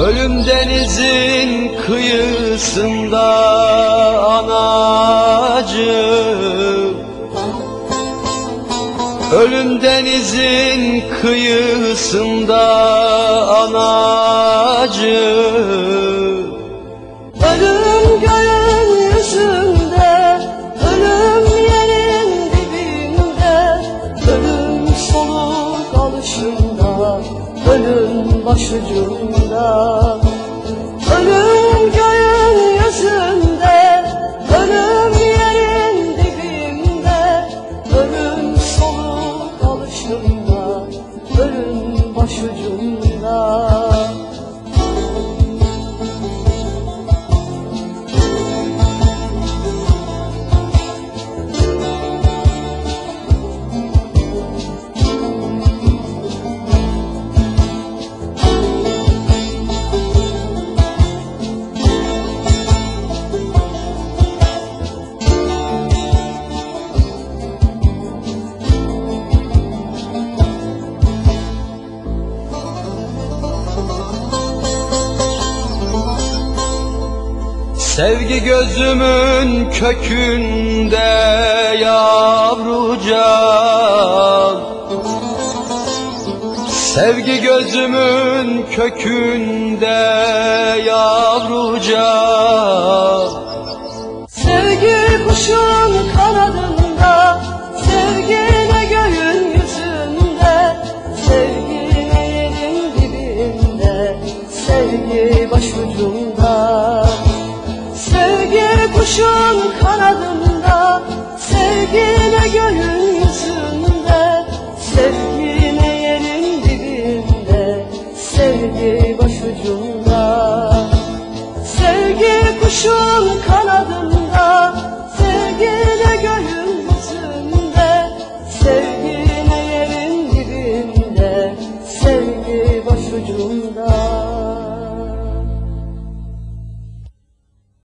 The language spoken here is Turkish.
Ölüm denizin kıyısında anacığım Ölüm denizin kıyısında anacığım Ölüm göğün yüzünde, ölüm yerin dibinde, ölüm soluk alışında, ölüm başucunda. Ölüm Sevgi gözümün kökünde yavrucan Sevgi gözümün kökünde yavrucan yanımda Sevgime gönül yüzümde Sevgime yerin dibinde Sevgi başucumda. Sevgi kuşun kanadında Sevgime gönül yüzümde Sevgime yerin dibinde Sevgi başucumda.